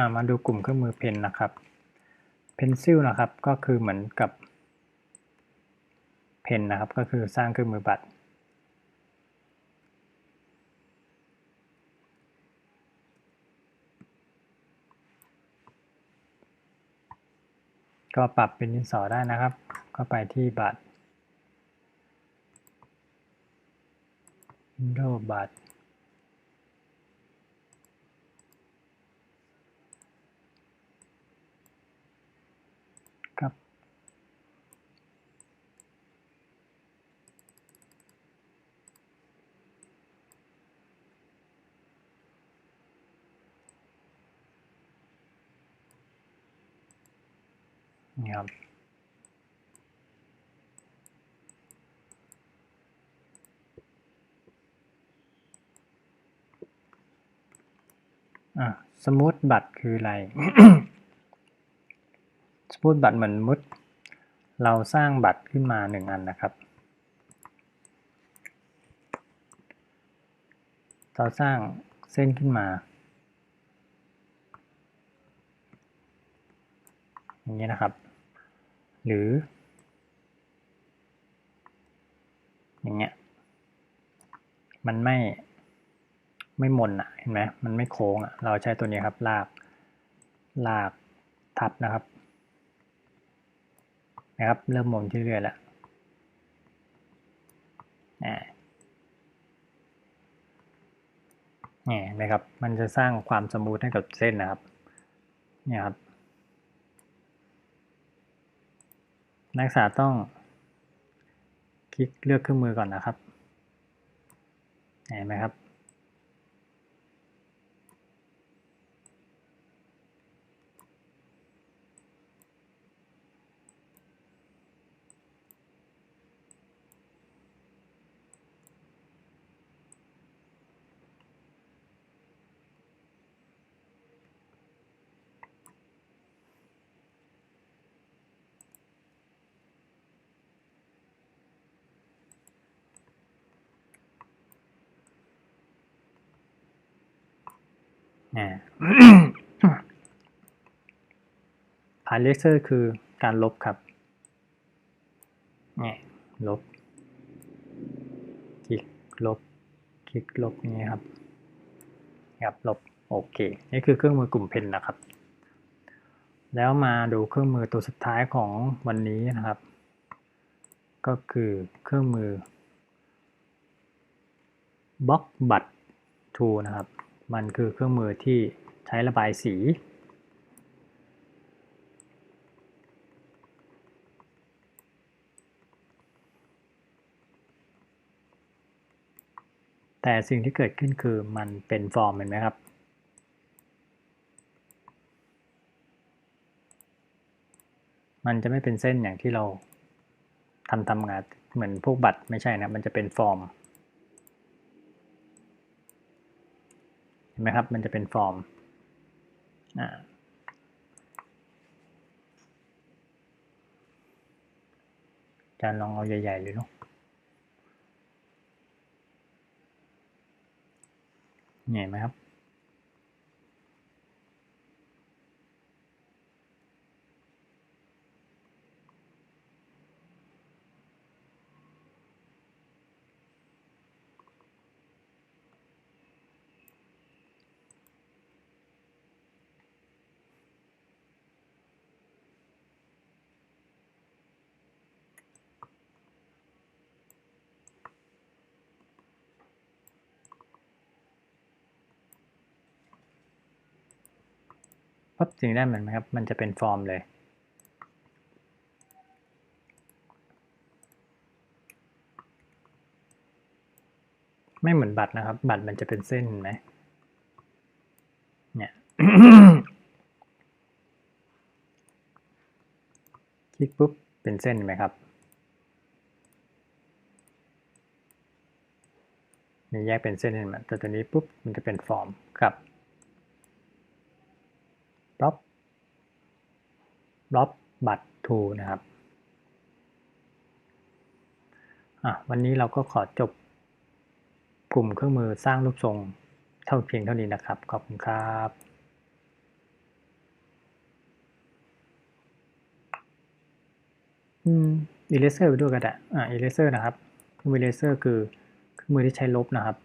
ามาดูกลุ่มเครื่องมือเพนนะครับ pencil นะครับก็คือเหมือนกับเพนนะครับก็คือสร้างเครื่องมือบัตรก็ปรับเป็นดินสอได้นะครับ ก็ไปที่บัตร Windows บัตร ครับ นี่ครับอะสมูทบัตรคืออะไร สมูทบัตรเหมือนมุด เราสร้างบัตรขึ้นมาหนึ่งอันนะครับ เราสร้างเส้นขึ้นมา อย่างนี้นะครับ หรือ อย่างเงี้ย มันไม่ไม่มนอะเห็นไหมมันไม่โค้งอะ เราใช้ตัวนี้ครับลากลากทับนะครับ นะครับ เริ่มมนที่เรื่อยแล้วนี่นะครับ มันจะสร้างความสมูทให้กับเส้นนะครับ เนี่ยครับ นักศึกษาต้อง คลิกเลือกเครื่องมือก่อนนะครับ เห็นไหมครับ ผ่านเลเซอร์คือการลบครับเนี่ยลบ คลิกลบ คลิกลบนี้ครับครับลบโอเค นี่คือเครื่องมือกลุ่มเพนนะครับ แล้วมาดูเครื่องมือตัวสุดท้ายของวันนี้นะครับ ก็คือเครื่องมือบล็อกบัตรทูนะครับ มันคือเครื่องมือที่ใช้ระบายสี แต่สิ่งที่เกิดขึ้นคือมันเป็นฟอร์มเห็นไหมครับ มันจะไม่เป็นเส้นอย่างที่เราทำทำงานเหมือนพวกบัตรไม่ใช่นะ มันจะเป็นฟอร์ม ห็นไหมครับ มันจะเป็นฟอร์มอาจานลองเอาใหญ่ๆเลยเนาะเห็นไหมครับ ปั๊บสิ่งแรกมันไหมครับ มันจะเป็นฟอร์มเลยไม่เหมือนบัตรนะครับ บัตรมันจะเป็นเส้นไหมเนี่ย คลิกปุ๊บ เป็นเส้นไหมครับนี่แยกเป็นเส้นเห็นไหมแต่ตัวนี้ปุ๊บ มันจะเป็นฟอร์มครับ ล็อบล็อกบัตรทูนะครับวันนี้เราก็ขอจบกลุ่มเครื่องมือสร้างรูปทรงเท่าเพียงเท่านี้นะครับ ขอบคุณครับอีเลเซอร์ไปด้วยกันอะอีเลเซอร์นะครับเครื่องมือเลเซอร์คือเครื่องมือที่ใช้ลบนะครับ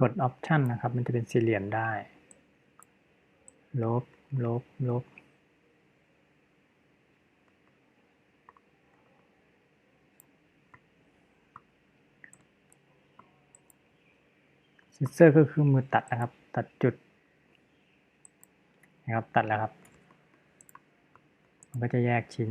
กด option นะครับ มันจะเป็นสี่เหลี่ยมได้ ลบ ลบ ลบ ซิเซอร์ก็คือมือตัดนะครับ ตัดจุด นะครับ ตัดแล้วครับ มันก็จะแยกชิ้น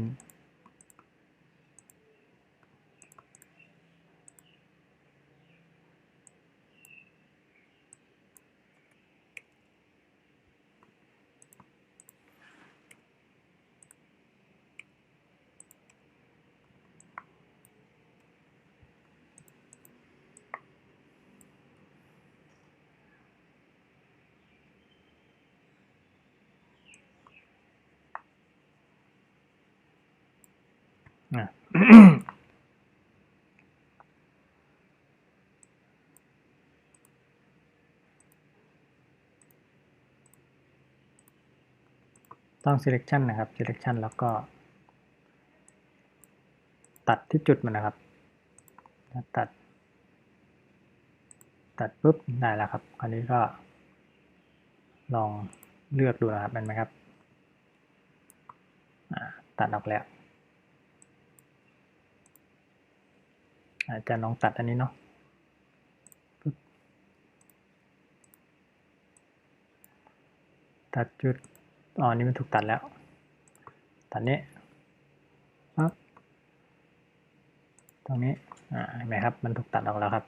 อะ ต้อง selection นะครับ selection แล้วก็ ตัดที่จุดมันนะครับ ตัด ตัดปุ๊บได้แล้วครับ คราวนี้ก็ ลองเลือกดูนะครับเห็นไหมครับ ตัดออกแล้ว อาจจะลองตัดอันนี้เนาะตัดจุดอ๋อนี่มันถูกตัดแล้ว ตัดนี้ปั๊บตรงนี้อ่าเห็นไหมครับ มันถูกตัดออกแล้วครับ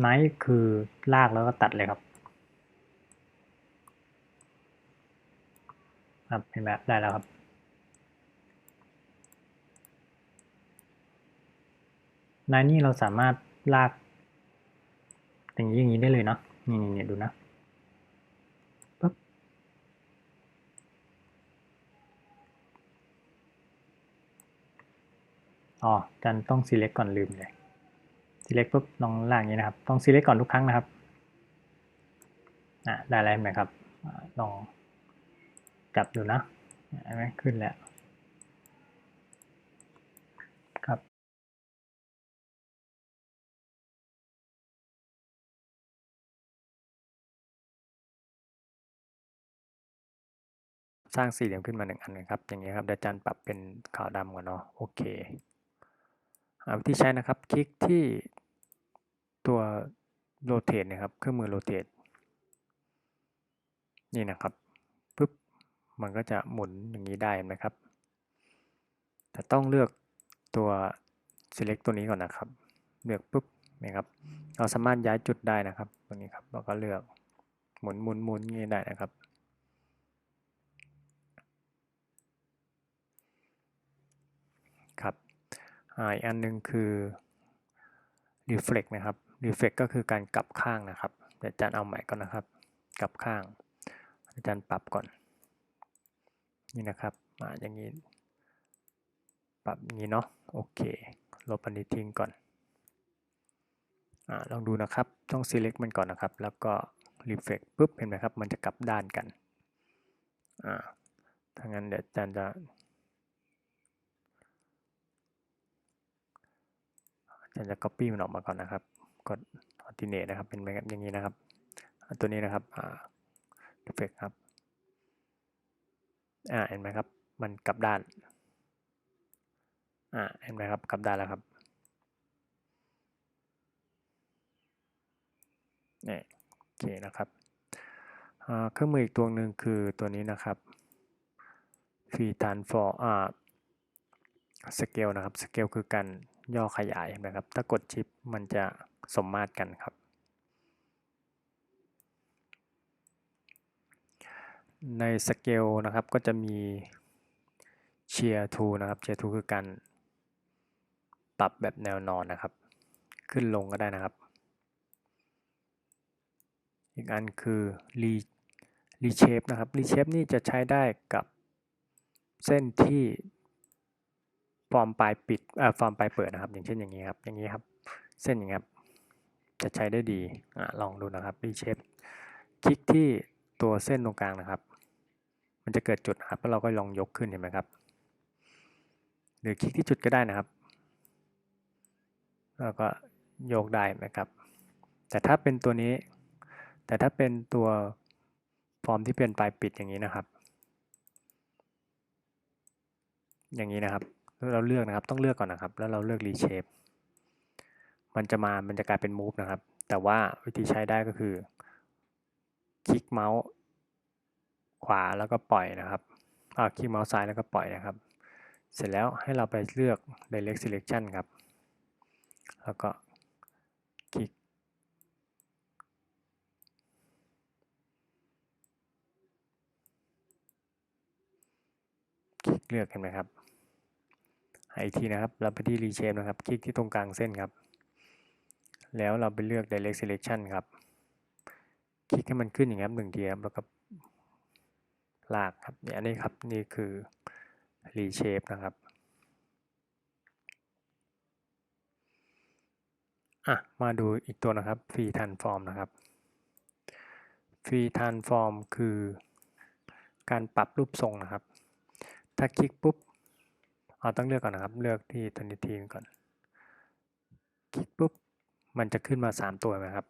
ไนท์คือลากแล้วก็ตัดเลยครับครับเห็นไหมได้แล้วครับ ในนี่เราสามารถลากอย่างนี้อย่างนี้ได้เลยเนาะนี่นี่นี่ดูนะปั๊บอ๋อจันต้อง select ก่อนลืมเลย select ปุ๊บลองลากอย่างนี้นะครับ ต้อง select ก่อนทุกครั้งนะครับอะได้แล้วไหมครับลองจับดูนะเห็นไหมขึ้นแล้ว สร้างสี่เหลี่ยมขึ้นมาหนึ่งอันนะครับ อย่างนี้ครับเดี๋ยวอาจารย์ปรับเป็นขาวดำก่อนเนาะ โอเคอ่าวิธีใช้นะครับ คลิกที่ตัวโรเต e นะครับ เครื่องมือโรเต e นี่นะครับปุ๊บ มันก็จะหมุนอย่างนี้ได้เห็นไหมครับ แต่ต้องเลือกตัว select ตัวนี้ก่อนนะครับ เลือกปุ๊บนะครับ เราสามารถย้ายจุดได้นะครับ ตรงนี้ครับ เราก็เลือกหมุนหมุนหมุนอย่างนี้ได้นะครับ อ่าอีกอันหนึงคือ reflect นะครับ reflect ก็คือการกลับข้างนะครับเดี๋ยวอาจารย์เอาใหม่ก่อนนะครับ กลับข้าง อาจารย์ปรับก่อน นี่นะครับอ่าอย่างนี้ ปรับอย่างนี้เนาะ โอเค ลบอันนี้ทิ้งก่อนอาลองดูนะครับ ต้อง select มันก่อนนะครับ แล้วก็ reflect ปุ๊บ เห็นไหมครับ มันจะกลับด้านกัน อ่าถ้างั้นเดี๋ยวอาจารย์จะ อาจารย์จะ copy มันออกมาก่อนนะครับ กด alternate นะครับ เป็นแบบอย่างนี้นะครับ ตัวนี้นะครับอ่า effect ครับ อ่า เห็นไหมครับ มันกลับด้าน อ่า เห็นไหมครับ กลับด้านแล้วครับนี่โอเคนะครับเครื่องมืออีกตัวหนึ่งคือตัวนี้นะครับ free transform อ่า scale นะครับ scale คือการ ย่อขยายนะครับ ถ้ากดชิปมันจะสมมาตรกันครับ ในสเกลนะครับก็จะมีเชียร์ทูนะครับเชียร์ทูคือการปรับแบบแนวนอนนะครับ ขึ้นลงก็ได้นะครับ อีกอันคือรีรีเชฟนะครับรีเชฟนี่จะใช้ได้กับเส้นที่ ฟอร์มปลายปิดอ่าฟอร์มปลายเปิดนะครับ อย่างเช่นอย่างนี้ครับ อย่างนี้ครับ เส้นอย่างนี้ครับ จะใช้ได้ดีอ่าลองดูนะครับรีเชฟคลิกที่ตัวเส้นตรงกลางนะครับ มันจะเกิดจุดครับ แล้วเราก็ลองยกขึ้นเห็นไหมครับ หรือคลิกที่จุดก็ได้นะครับ แล้วก็โยกได้นะครับ แต่ถ้าเป็นตัวนี้ แต่ถ้าเป็นตัวฟอร์มที่เป็นปลายปิดอย่างนี้นะครับ อย่างนี้นะครับ เราเลือกนะครับ ต้องเลือกก่อนนะครับ แล้วเราเลือก reshape มันจะมา มันจะกลายเป็น move นะครับ แต่ว่าวิธีใช้ได้ก็คือ คลิกเมาส์ขวาแล้วก็ปล่อยนะครับอ่าคลิกเมาส์ซ้ายแล้วก็ปล่อยนะครับ เสร็จแล้วให้เราไปเลือก direct selection ครับ แล้วก็คลิก คลิกเลือกเห็นไหมครับ อีกทีนะครับ เราไปที่ reshape นะครับ คลิกที่ตรงกลางเส้นครับ แล้วเราไปเลือก direct selection ครับ คลิกให้มันขึ้นอย่างนี้ครับหนึ่งทีครับแล้วก็ลากครับเนี่ยนี่ครับ นี่คือ reshape นะครับอะ มาดูอีกตัวนะครับ free transform นะครับ free transform คือการปรับรูปทรงนะครับ ถ้าคลิกปุ๊บ เราต้องเลือกก่อนนะครับ เลือกที่ตัวนี้ทีก่อน คลิกปุ๊บ มันจะขึ้นมา 3 ตัวนะครับ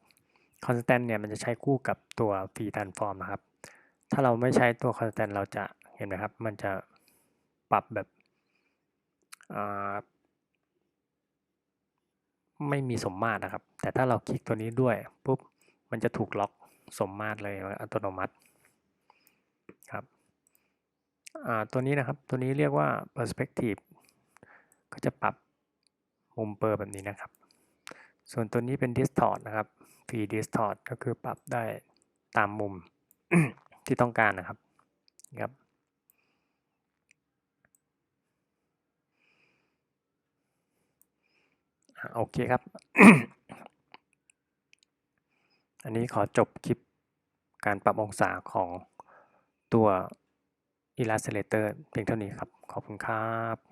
constant เนี่ยมันจะใช้คู่กับตัว free transform นะครับ ถ้าเราไม่ใช้ตัว constant เราจะเห็นไหมครับ มันจะปรับแบบไม่มีสมมาตรนะครับ แต่ถ้าเราคลิกตัวนี้ด้วยปุ๊บ มันจะถูกล็อกสมมาตรเลยอัตโนมัติ ตัวนี้นะครับ ตัวนี้เรียกว่า perspective ก็จะปรับมุมเปอร์แบบนี้นะครับ ส่วนตัวนี้เป็น distort นะครับ free distort ก็คือปรับได้ตามมุมที่ต้องการนะครับครับโอเคครับ อันนี้ขอจบคลิปการปรับองศาของตัว Illustrator เพียงเท่านี้ครับ ขอบคุณครับ